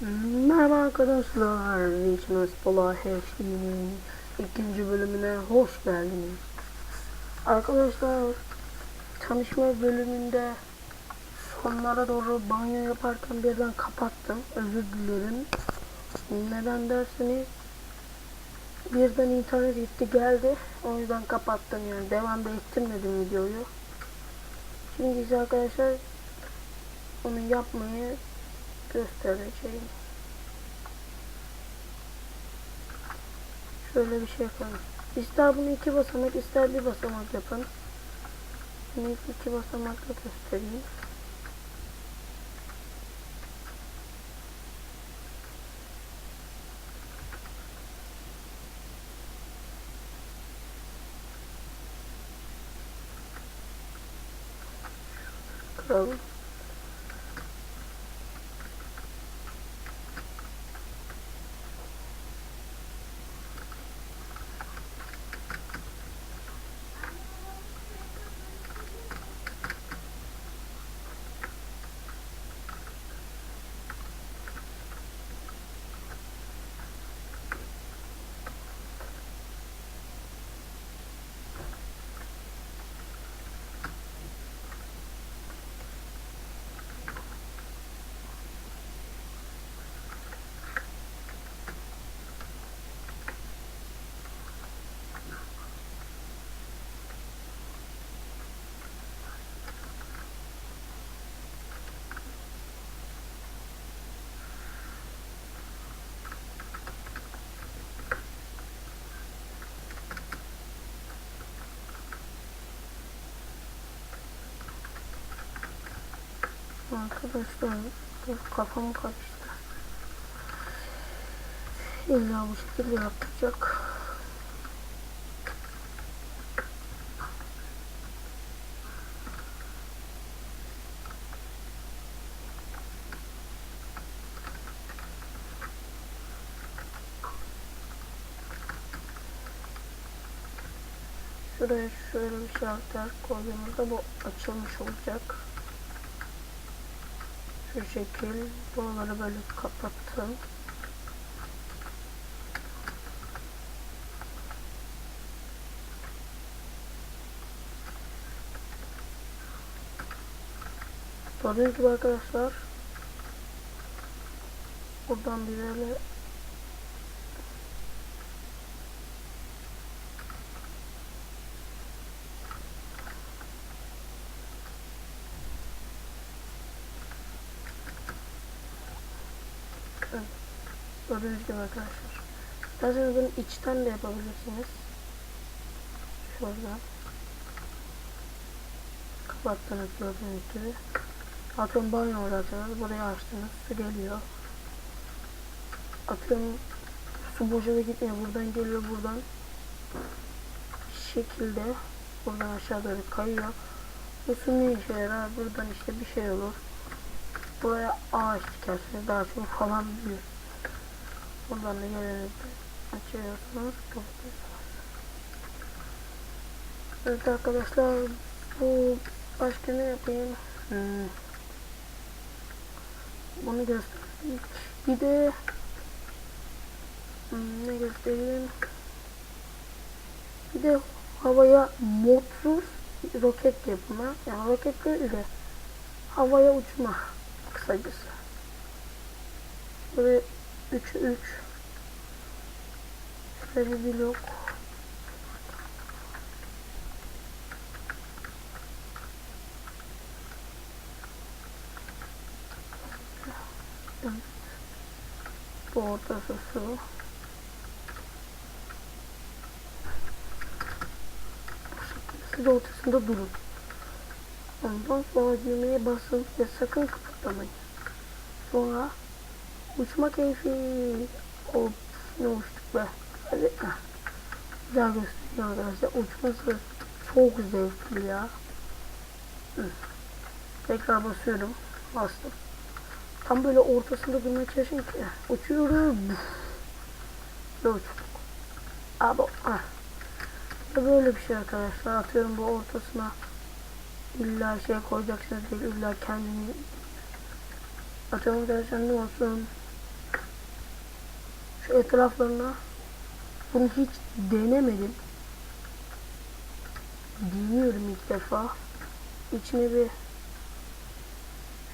Merhaba arkadaşlar, Witness Polar HD'nin ikinci bölümüne hoş geldiniz. Arkadaşlar, tanışma bölümünde sonlara doğru banyo yaparken birden kapattım. Özür dilerim. Neden derseniz birden internet gitti geldi. O yüzden kapattım yani. Devamda ettirmedim videoyu. Şimdi ise arkadaşlar onu yapmayı göstereceğim. Şöyle bir şey yapalım. İster bunu iki basamak ister bir basamak yapın. Bunu iki basamakla göstereyim. Kıralım. Arkadaşlar kafam karıştı. İlla bu şekilde yapacak. Şuraya şöyle bir şalter koyduğumuzda bu açılmış olacak. Şu şekil buraları böyle kapattım. Gördüğünüz gibi arkadaşlar buradan bir böyle Gördüğünüz gibi arkadaşlar. İsterseniz bunu içten de yapabilirsiniz. Şurada. Kapattınız gördüğünüz gibi. Atıyorum banyo uğraştınız. Buraya açtınız. Su geliyor. Atıyorum su boşa da gitmiyor. Buradan geliyor buradan. şekilde buradan aşağı doğru kayıyor. Bu su ne işe yarar? Buradan işte bir şey olur. Buraya ağaç dikersiniz. Daha çok falan büyür. Buradan da gelerek açıyorsunuz. Evet arkadaşlar, bu başka ne yapayım? Hmm. Bunu göstereyim. Bir de hmm, ne göstereyim? Bir de havaya modsuz roket yapma. Yani roket değil de havaya uçma kısacası. Böyle 3 3 Şöyle bir blok Bu ortası su Siz ortasında durun Ondan sonra düğmeye basın ve sakın kıpırdamayın Sonra Uçma. Of ne uçtuk be. Hadi. Güzel gösteriyor arkadaşlar. Uçması çok zevkli ya. Hı. Tekrar basıyorum. Bastım. Tam böyle ortasında durmaya çalışayım ki. Uçuyorum. Ve uçtuk. Abi. Ah. Böyle bir şey arkadaşlar. Atıyorum bu ortasına illa şey koyacaksınız değil. illa kendini atıyorum arkadaşlar ne olsun etraflarına. Bunu hiç denemedim. Deniyorum ilk defa. İçine bir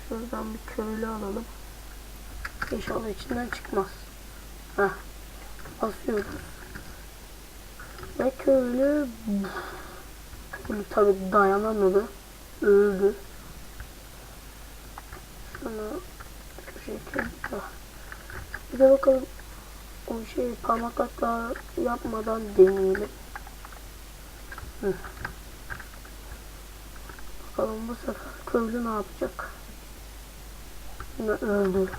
şuradan bir köylü alalım. İnşallah içinden çıkmaz. Heh. Basıyoruz. Ve köylü köylü tabi dayanamadı. Öldü. Şunu şu şekilde. Bir de bakalım o şey parmak hatta yapmadan deneyelim. Hı. Bakalım bu sefer köylü ne yapacak? Yine öldü.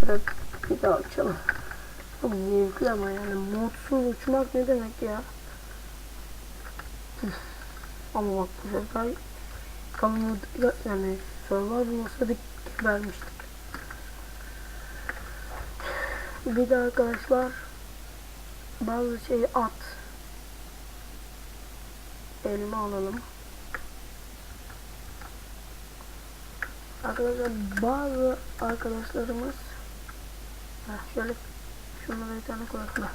Sıra bir daha açalım. Çok zevkli ama yani modsuz uçmak ne demek ya? Ama bak bu sefer kalın yani survival olsaydık vermiştik. Bir de arkadaşlar bazı şey at elma alalım. Arkadaşlar bazı arkadaşlarımız Heh, şöyle şunlara bir tane koyalım.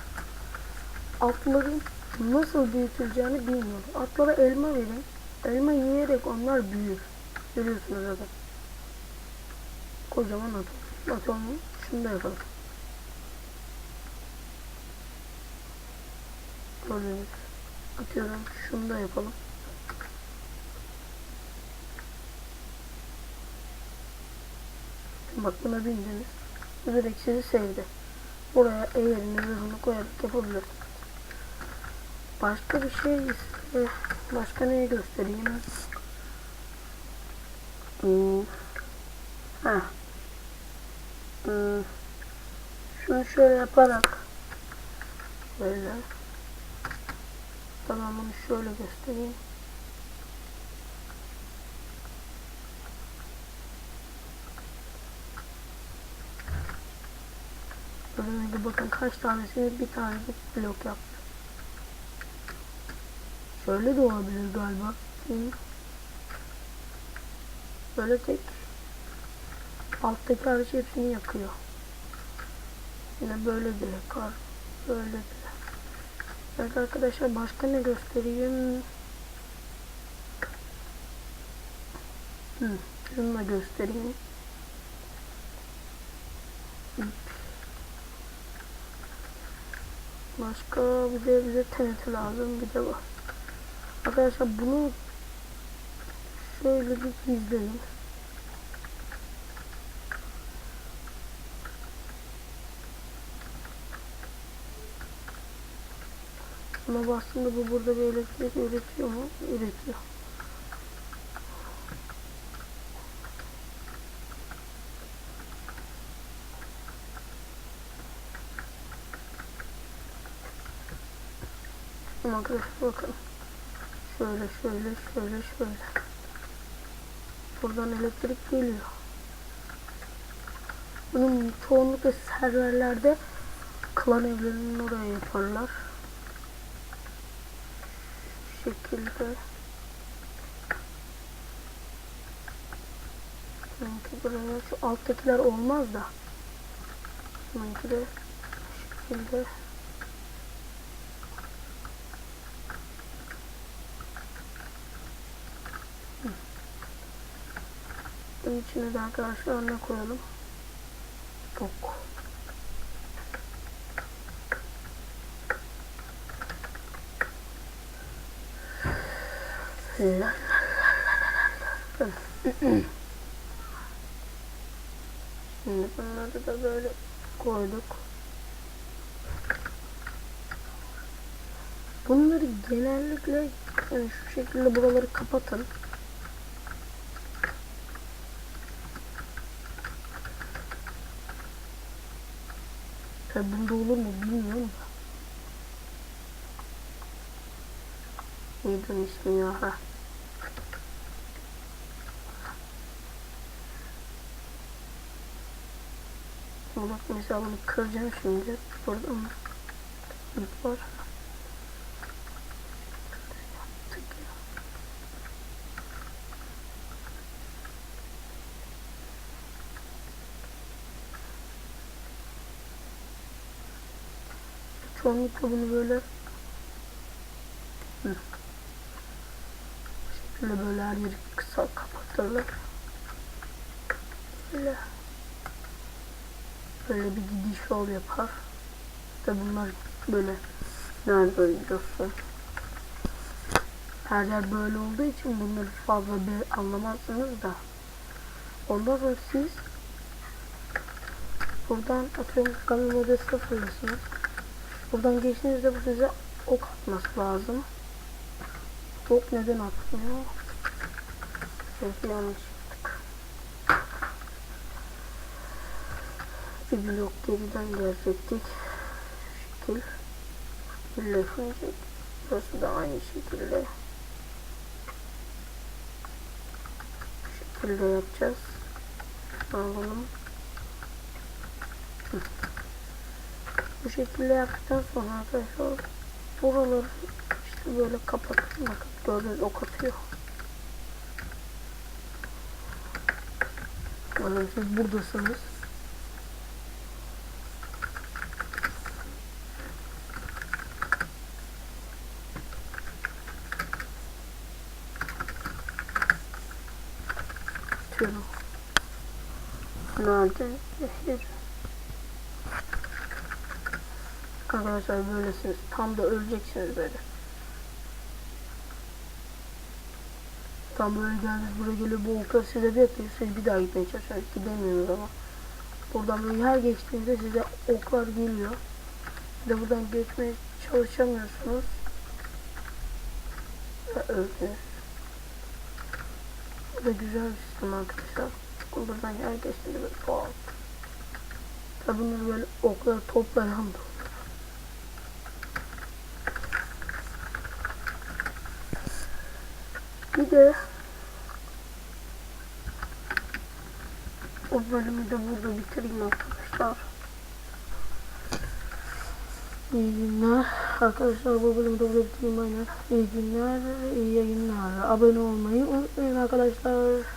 Atların nasıl büyütüleceğini bilmiyorum. Atlara elma verin. Elma yiyerek onlar büyür. Görüyorsunuz zaten. Kocaman at. At onu şunu da yapalım. Gördüğünüz. Atıyorum şunu da yapalım. Bak buna bindiniz. Direkt sizi sevdi. Buraya eğerini zırhını koyarak yapabilirsiniz. Başka bir şey ise başka neyi göstereyim? Hmm. Ha. Hmm. Şunu şöyle yaparak böyle Tamam bunu şöyle göstereyim. Gördüğünüz gibi bakın kaç tanesini bir tane blok yaptı. Şöyle de olabilir galiba. Böyle tek alttaki hariç hepsini yakıyor. Yine böyle de yakar. Böyle de. Evet arkadaşlar başka ne göstereyim? Hı, şunu da göstereyim. Başka bir de bize TNT lazım bir de var. Arkadaşlar bunu şöyle bir izleyin. Ama aslında bu burada bir elektrik üretiyor mu? Üretiyor. Ama bakın. Şöyle şöyle şöyle şöyle. Buradan elektrik geliyor. Bunun çoğunlukla serverlerde klan evlerinin oraya yaparlar şekilde Sanki buraya şu alttakiler olmaz da Sanki de şu şekilde Bunun içine de arkadaşlar ne koyalım? Bok. Şimdi bunları da böyle koyduk. Bunları genellikle yani şu şekilde buraları kapatın. Tabi bunda olur mu bilmiyorum da. Neydi ismi ya? Ha. Bak mesela bunu kıracağım şimdi. Buradan ip var. Çoğunlukla bunu böyle Hı. Bu şekilde böyle her yeri kısa kapatırlar. Böyle böyle bir gidiş yol yapar. İşte bunlar böyle nerede gidiyorsun? Her yer böyle olduğu için bunları fazla bir anlamazsınız da. Ondan sonra siz buradan atıyorum kamera modeli sıfırlısınız. Buradan geçtiğinizde bu size ok atması lazım. Ok neden atmıyor? Belki yanlış Bir blok geriden gelecektik. Şekil. Birleşmeyecek. Burası da aynı şekilde. Şekilde yapacağız. Alalım. Bu şekilde yaptıktan sonra arkadaşlar buraları işte böyle kapatın. Bakın gördüğünüz ok atıyor. Bakın siz buradasınız. Atıyorum. Nerede? Zehir. Arkadaşlar böylesiniz. Tam da öleceksiniz böyle. Tam böyle geldiniz buraya geliyor bu oklar size bekliyor. Siz bir daha gitmeye çalışıyorsunuz. Gidemiyorsunuz ama. Buradan böyle her geçtiğinizde size oklar geliyor. Bir de buradan geçmeye çalışamıyorsunuz. Ve öldünüz. Bu güzel bir sistem arkadaşlar. Buradan geçtiğinde böyle falan. Tabi bunları böyle okları toplayan da. Bir de o bölümü de burada bitireyim arkadaşlar. İyi günler. Arkadaşlar bu bölümü de burada bitireyim aynen. İyi günler, iyi yayınlar. Abone olmayı unutmayın arkadaşlar.